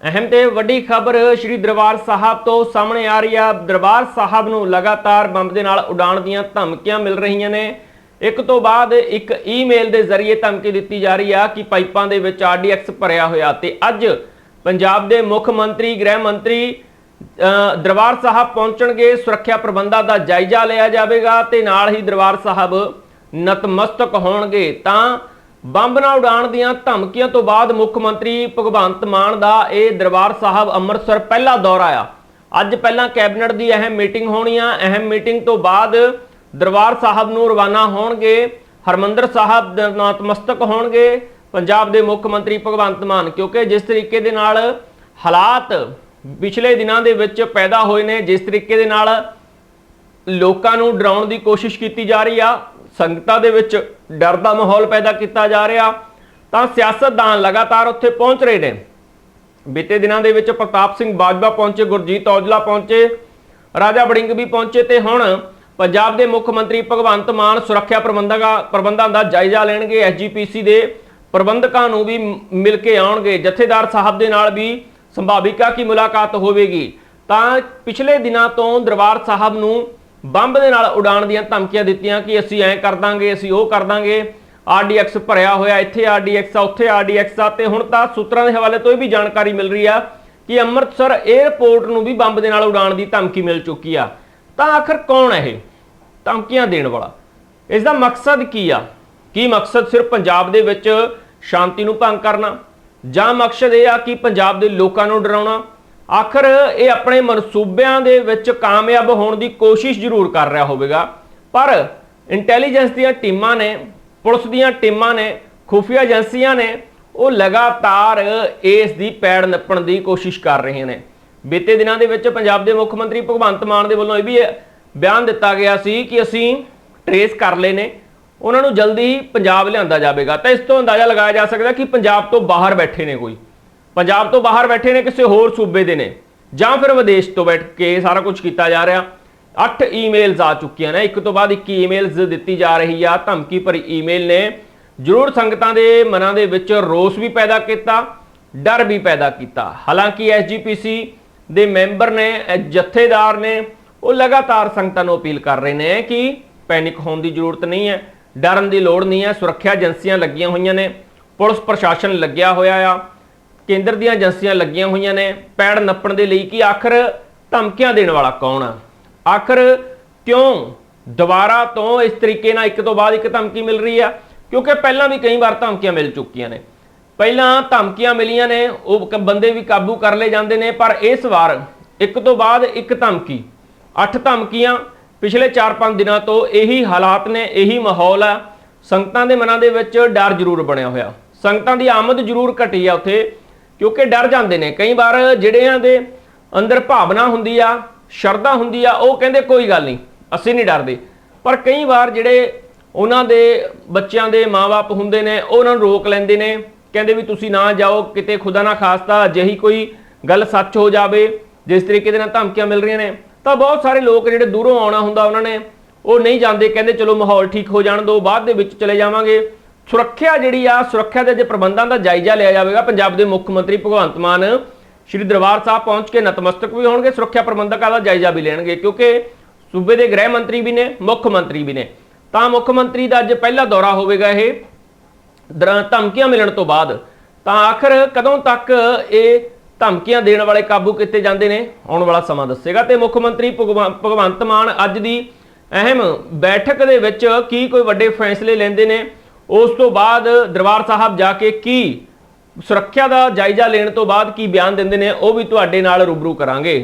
ਅਹਿਮ ਤੇ ਵੱਡੀ ਖਬਰ ਸ਼੍ਰੀ ਦਰਬਾਰ ਸਾਹਿਬ ਤੋਂ ਸਾਹਮਣੇ ਆ ਰਹੀ ਆ। ਦਰਬਾਰ ਸਾਹਿਬ ਨੂੰ ਲਗਾਤਾਰ ਬੰਬ ਦੇ ਨਾਲ ਉਡਾਣ ਦੀਆਂ ਧਮਕੀਆਂ ਮਿਲ ਰਹੀਆਂ ਨੇ। ਇੱਕ ਤੋਂ ਬਾਅਦ ਇੱਕ ਈਮੇਲ ਦੇ ਜ਼ਰੀਏ ਧਮਕੀ ਦਿੱਤੀ ਜਾ ਰਹੀ ਆ ਕਿ ਪਾਈਪਾਂ ਦੇ ਵਿੱਚ ਆਰਡੀਐਕਸ ਭਰਿਆ ਹੋਇਆ ਤੇ ਅੱਜ ਪੰਜਾਬ ਦੇ ਮੁੱਖ ਮੰਤਰੀ ਗ੍ਰਹਿ ਮੰਤਰੀ ਅ, ਦਰਬਾਰ ਸਾਹਿਬ ਪਹੁੰਚਣਗੇ। ਸੁਰੱਖਿਆ ਪ੍ਰਬੰਧਾਂ ਦਾ ਜਾਇਜ਼ਾ ਲਿਆ ਜਾਵੇਗਾ ਤੇ ਨਾਲ ਹੀ ਦਰਬਾਰ ਸਾਹਿਬ ਨਤਮਸਤਕ ਹੋਣਗੇ। ਤਾਂ ਬੰਬ ਨਾਲ ਉਡਾਣ ਦੀਆਂ ਧਮਕੀਆਂ ਤੋਂ ਬਾਅਦ ਮੁੱਖ ਮੰਤਰੀ ਭਗਵੰਤ ਮਾਨ ਦਾ ਇਹ ਦਰਬਾਰ ਸਾਹਿਬ ਅੰਮ੍ਰਿਤਸਰ ਪਹਿਲਾ ਦੌਰਾ ਆ ਅੱਜ ਪਹਿਲਾਂ ਕੈਬਨਿਟ ਦੀ ਅਹਿਮ ਮੀਟਿੰਗ ਹੋਣੀ ਆ। ਅਹਿਮ ਮੀਟਿੰਗ ਤੋਂ ਬਾਅਦ ਦਰਬਾਰ ਸਾਹਿਬ ਨੂੰ ਰਵਾਨਾ ਹੋਣਗੇ, ਹਰਮੰਦਰ ਸਾਹਿਬ ਨਤਮਸਤਕ ਹੋਣਗੇ, ਪੰਜਾਬ ਦੇ ਮੁੱਖ ਮੰਤਰੀ ਭਗਵੰਤ ਮਾਨ, ਕਿਉਂਕਿ ਜਿਸ ਤਰੀਕੇ ਦੇ ਨਾਲ ਹਾਲਾਤ ਪਿਛਲੇ ਦਿਨਾਂ ਦੇ ਵਿੱਚ ਪੈਦਾ ਹੋਏ ਨੇ, ਜਿਸ ਤਰੀਕੇ ਦੇ ਨਾਲ ਲੋਕਾਂ ਨੂੰ ਡਰਾਉਣ ਦੀ ਕੋਸ਼ਿਸ਼ ਕੀਤੀ ਜਾ ਰਹੀ ਆ ਸੰਗਤਾਂ ਦੇ ਵਿੱਚ ਡਰ ਦਾ ਮਾਹੌਲ ਪੈਦਾ ਕੀਤਾ ਜਾ ਰਿਹਾ। ਤਾਂ ਸਿਆਸਤਦਾਨ ਲਗਾਤਾਰ ਉੱਥੇ ਪਹੁੰਚ ਰਹੇ ਨੇ। ਬੀਤੇ ਦਿਨਾਂ ਦੇ ਵਿੱਚ ਪ੍ਰਤਾਪ ਸਿੰਘ ਬਾਜਵਾ ਪਹੁੰਚੇ, ਗੁਰਜੀਤ ਔਜਲਾ ਪਹੁੰਚੇ, ਰਾਜਾ ਵੜਿੰਗ ਵੀ ਪਹੁੰਚੇ ਤੇ ਹੁਣ ਪੰਜਾਬ ਦੇ ਮੁੱਖ ਮੰਤਰੀ ਭਗਵੰਤ ਮਾਨ ਸੁਰੱਖਿਆ ਪ੍ਰਬੰਧਕਾਂ ਪ੍ਰਬੰਧਾਂ ਦਾ ਜਾਇਜ਼ਾ ਲੈਣਗੇ। ਐਸਜੀਪੀਸੀ ਦੇ ਪ੍ਰਬੰਧਕਾਂ ਨੂੰ ਵੀ ਮਿਲ ਕੇ ਆਉਣਗੇ। ਜਥੇਦਾਰ ਸਾਹਿਬ ਦੇ ਨਾਲ ਵੀ ਸੰਭਾਵਿਕਾ ਕੀ ਮੁਲਾਕਾਤ ਹੋਵੇਗੀ। ਤਾਂ ਪਿਛਲੇ ਦਿਨਾਂ ਤੋਂ ਦਰਬਾਰ ਸਾਹਿਬ ਨੂੰ ਬੰਬ ਦੇ ਨਾਲ ਉਡਾਣ ਦੀਆਂ ਧਮਕੀਆਂ ਦਿੱਤੀਆਂ ਕਿ ਅਸੀਂ ਐਂ ਕਰ ਦਾਂਗੇ, ਅਸੀਂ ਉਹ ਕਰ ਦਾਂਗੇ। ਆਰਡੀਐਕਸ ਭਰਿਆ ਹੋਇਆ ਇੱਥੇ ਆਰਡੀਐਕਸ ਆ, ਉੱਥੇ ਆਰਡੀਐਕਸ ਆ ਤੇ ਹੁਣ ਤਾਂ ਸੂਤਰਾਂ ਦੇ ਹਵਾਲੇ ਤੋਂ ਇਹ ਵੀ ਜਾਣਕਾਰੀ ਮਿਲ ਰਹੀ ਆ ਕਿ ਅੰਮ੍ਰਿਤਸਰ 에ਅਰਪੋਰਟ ਨੂੰ ਵੀ ਬੰਬ ਦੇ ਨਾਲ ਉਡਾਣ ਦੀ ਧਮਕੀ ਮਿਲ ਚੁੱਕੀ ਆ। ਤਾਂ ਆਖਰ ਕੌਣ ਹੈ ਇਹ? ਧਮਕੀਆਂ ਦੇਣ ਵਾਲਾ। ਇਸ ਦਾ ਮਕਸਦ ਕੀ ਆ? ਕੀ ਮਕਸਦ ਸਿਰਫ ਪੰਜਾਬ ਦੇ ਵਿੱਚ ਸ਼ਾਂਤੀ ਨੂੰ ਭੰਗ ਕਰਨਾ? ਜਾਂ ਮਕਸਦ ਇਹ ਆ ਕਿ ਪੰਜਾਬ ਦੇ ਲੋਕਾਂ ਨੂੰ ਡਰਾਉਣਾ? ਆਖਰ ਇਹ ਆਪਣੇ ਮਨਸੂਬਿਆਂ ਦੇ ਵਿੱਚ ਕਾਮਯਾਬ ਹੋਣ ਦੀ ਕੋਸ਼ਿਸ਼ ਜ਼ਰੂਰ ਕਰ ਰਿਹਾ ਹੋਵੇਗਾ। ਪਰ ਇੰਟੈਲੀਜੈਂਸ ਦੀਆਂ ਟੀਮਾਂ ਨੇ, ਪੁਲਿਸ ਦੀਆਂ ਟੀਮਾਂ ਨੇ, ਖੁਫੀਆ ਏਜੰਸੀਆਂ ਨੇ, ਉਹ ਲਗਾਤਾਰ ਇਸ ਦੀ ਪੈੜ ਨੱਪਣ ਦੀ ਕੋਸ਼ਿਸ਼ ਕਰ ਰਹੇ ਨੇ। ਬੀਤੇ ਦਿਨਾਂ ਦੇ ਵਿੱਚ ਪੰਜਾਬ ਦੇ ਮੁੱਖ ਮੰਤਰੀ ਭਗਵੰਤ ਮਾਨ ਦੇ ਵੱਲੋਂ ਇਹ ਵੀ ਬਿਆਨ ਦਿੱਤਾ ਗਿਆ ਸੀ ਕਿ ਅਸੀਂ ਟਰੇਸ ਕਰ ਲਏ ਨੇ। ਉਹਨਾਂ ਨੂੰ ਜਲਦੀ ਪੰਜਾਬ ਲਿਆਂਦਾ ਜਾਵੇਗਾ। ਤਾਂ ਇਸ ਤੋਂ ਅੰਦਾਜ਼ਾ ਲਗਾਇਆ ਜਾ ਸਕਦਾ ਕਿ ਪੰਜਾਬ ਤੋਂ ਬਾਹਰ ਬੈਠੇ ਨੇ ਕੋਈ। ਪੰਜਾਬ ਤੋਂ ਬਾਹਰ ਬੈਠੇ ਨੇ ਕਿਸੇ ਹੋਰ ਸੂਬੇ ਦੇ ਨੇ। ਜਾਂ ਫਿਰ ਵਿਦੇਸ਼ ਤੋਂ ਬੈਠ ਕੇ ਸਾਰਾ ਕੁਝ ਕੀਤਾ ਜਾ ਰਿਹਾ। 8 ਈਮੇਲਸ ਆ ਚੁੱਕੀਆਂ ਨੇ। ਇੱਕ ਤੋਂ ਬਾਅਦ ਇੱਕ ਈਮੇਲਸ ਦਿੱਤੀ ਜਾ ਰਹੀ ਆ। ਧਮਕੀ ਭਰੀ ਈਮੇਲ ਨੇ। ਜ਼ਰੂਰ ਸੰਗਤਾਂ ਦੇ ਮਨਾਂ ਦੇ ਵਿੱਚ ਰੋਸ ਵੀ ਪੈਦਾ ਕੀਤਾ, ਡਰ ਵੀ ਪੈਦਾ ਕੀਤਾ। ਹਾਲਾਂਕਿ ਐਸਜੀਪੀਸੀ ਦੇ ਮੈਂਬਰ ਨੇ ਅਹ ਜਥੇਦਾਰ ਨੇ, ਉਹ ਲਗਾਤਾਰ ਸੰਗਤਾਂ ਨੂੰ ਅਪੀਲ ਕਰ ਰਹੇ ਨੇ ਕਿ ਪੈਨਿਕ ਹੋਣ ਦੀ ਜ਼ਰੂਰਤ ਨਹੀਂ ਹੈ, ਡਰਨ ਦੀ ਲੋੜ ਨਹੀਂ ਹੈ। ਸੁਰੱਖਿਆ ਏਜੰਸੀਆਂ ਲੱਗੀਆਂ ਹੋਈਆਂ ਨੇ। ਪੁਲਿਸ ਪ੍ਰਸ਼ਾਸਨ ਲੱਗਿਆ ਹੋਇਆ ਆ। ਕੇਂਦਰ ਦੀਆਂ ਏਜੰਸੀਆਂ ਲੱਗੀਆਂ ਹੋਈਆਂ ਨੇ। ਪੈੜ ਨੱਪਣ ਦੇ ਲਈ ਕਿ ਆਖਰ ਧਮਕੀਆਂ ਦੇਣ ਵਾਲਾ ਕੌਣ ਆ? ਆਖਰ ਕਿਉਂ ਦੁਬਾਰਾ ਤੋਂ ਇਸ ਤਰੀਕੇ ਨਾਲ ਇੱਕ ਤੋਂ ਬਾਅਦ ਇੱਕ ਧਮਕੀ ਮਿਲ ਰਹੀ ਆ? ਕਿਉਂਕਿ ਪਹਿਲਾਂ ਵੀ ਕਈ ਵਾਰ ਧਮਕੀਆਂ ਮਿਲ ਚੁੱਕੀਆਂ ਨੇ। ਪਹਿਲਾਂ ਧਮਕੀਆਂ ਮਿਲੀਆਂ ਨੇ, ਉਹ ਬੰਦੇ ਵੀ ਕਾਬੂ ਕਰ ਲਏ ਜਾਂਦੇ ਨੇ, ਪਰ ਇਸ ਵਾਰ ਇੱਕ ਤੋਂ ਬਾਅਦ ਇੱਕ ਧਮਕੀ। ਅੱਠ ਧਮਕੀਆਂ ਪਿਛਲੇ 4-5 ਦਿਨਾਂ ਤੋਂ ਇਹੀ ਹਾਲਾਤ ਨੇ, ਇਹੀ ਮਾਹੌਲ ਆ। ਸੰਗਤਾਂ ਦੇ ਮਨਾਂ ਦੇ ਵਿੱਚ ਡਰ ਜ਼ਰੂਰ ਬਣਿਆ ਹੋਇਆ। ਸੰਗਤਾਂ ਦੀ ਆਮਦ ਜ਼ਰੂਰ ਘਟੀ ਆ ਉੱਥੇ। ਕਿਉਂਕਿ ਡਰ ਜਾਂਦੇ ਨੇ। ਕਈ ਵਾਰ ਜਿਹੜਿਆਂ ਦੇ ਅੰਦਰ ਭਾਵਨਾ ਹੁੰਦੀ ਆ, ਸ਼ਰਧਾ ਹੁੰਦੀ ਆ, ਉਹ ਕਹਿੰਦੇ ਕੋਈ ਗੱਲ ਨਹੀਂ, ਅਸੀਂ ਨਹੀਂ ਡਰਦੇ। ਪਰ ਕਈ ਵਾਰ ਜਿਹੜੇ ਉਹਨਾਂ ਦੇ ਬੱਚਿਆਂ ਦੇ ਮਾਪੇ ਹੁੰਦੇ ਨੇ, ਉਹ ਉਹਨਾਂ ਨੂੰ ਰੋਕ ਲੈਂਦੇ ਨੇ, ਕਹਿੰਦੇ ਵੀ ਤੁਸੀਂ ਨਾ ਜਾਓ, ਕਿਤੇ ਖੁਦਾ ਨਾ ਖਾਸਤਾ, ਅਜਿਹੀ ਕੋਈ ਗੱਲ ਸੱਚ ਹੋ ਜਾਵੇ, ਜਿਸ ਤਰੀਕੇ ਦੇ ਨਾਲ ਧਮਕੀਆਂ ਮਿਲ ਰਹੀਆਂ ਨੇ। ਤਾਂ ਬਹੁਤ ਸਾਰੇ ਲੋਕ ਜਿਹੜੇ ਦੂਰੋਂ ਆਉਣਾ ਹੁੰਦਾ ਉਹਨਾਂ ਨੇ, ਉਹ ਨਹੀਂ ਜਾਂਦੇ, ਕਹਿੰਦੇ ਚਲੋ ਮਾਹੌਲ ਠੀਕ ਹੋ ਜਾਣ ਦਿਓ ਬਾਅਦ ਦੇ ਵਿੱਚ ਚਲੇ ਜਾਵਾਂਗੇ। ਸੁਰੱਖਿਆ ਜਿਹੜੀ ਆ, ਸੁਰੱਖਿਆ ਦੇ ਜੇ ਪ੍ਰਬੰਧਾਂ ਦਾ ਜਾਇਜ਼ਾ ਲਿਆ ਜਾਵੇਗਾ, ਪੰਜਾਬ ਦੇ ਮੁੱਖ ਮੰਤਰੀ ਭਗਵੰਤ ਮਾਨ ਸ਼੍ਰੀ ਦਰਬਾਰ ਸਾਹਿਬ ਪਹੁੰਚ ਕੇ ਨਤਮਸਤਕ ਵੀ ਹੋਣਗੇ, ਸੁਰੱਖਿਆ ਪ੍ਰਬੰਧਕਾਂ ਦਾ ਜਾਇਜ਼ਾ ਵੀ ਲੈਣਗੇ, ਕਿਉਂਕਿ ਸੂਬੇ ਦੇ ਗ੍ਰਹਿ ਮੰਤਰੀ ਵੀ ਨੇ, ਮੁੱਖ ਮੰਤਰੀ ਵੀ ਨੇ। ਤਾਂ ਮੁੱਖ ਮੰਤਰੀ ਦਾ ਅੱਜ ਪਹਿਲਾ ਦੌਰਾ ਹੋਵੇਗਾ ਇਹ ਦਰ- ਧਮਕੀਆਂ ਮਿਲਣ ਤੋਂ ਬਾਅਦ। ਤਾਂ ਆਖਰ ਕਦੋਂ ਤੱਕ ਇਹ ਧਮਕੀਆਂ ਦੇਣ ਵਾਲੇ ਕਾਬੂ ਕੀਤੇ ਜਾਂਦੇ ਨੇ, ਆਉਣ ਵਾਲਾ ਸਮਾਂ ਦੱਸੇਗਾ। ਤੇ ਮੁੱਖ ਮੰਤਰੀ ਭਗਵੰ- ਭਗਵੰਤ ਮਾਨ ਅੱਜ ਦੀ ਅਹਿਮ ਬੈਠਕ ਦੇ ਵਿੱਚ ਕੀ ਕੋਈ ਵੱਡੇ ਫੈਸਲੇ ਲੈਂਦੇ ਨੇ ਉਸ ਤੋਂ ਬਾਅਦ ਦਰਬਾਰ ਸਾਹਿਬ ਜਾ ਕੇ ਕੀ ਸੁਰੱਖਿਆ ਦਾ ਜਾਇਜ਼ਾ ਲੈਣ ਤੋਂ ਬਾਅਦ ਕੀ ਬਿਆਨ ਦਿੰਦੇ ਨੇ, ਉਹ ਵੀ ਤੁਹਾਡੇ ਨਾਲ ਰੂਬਰੂ ਕਰਾਂਗੇ।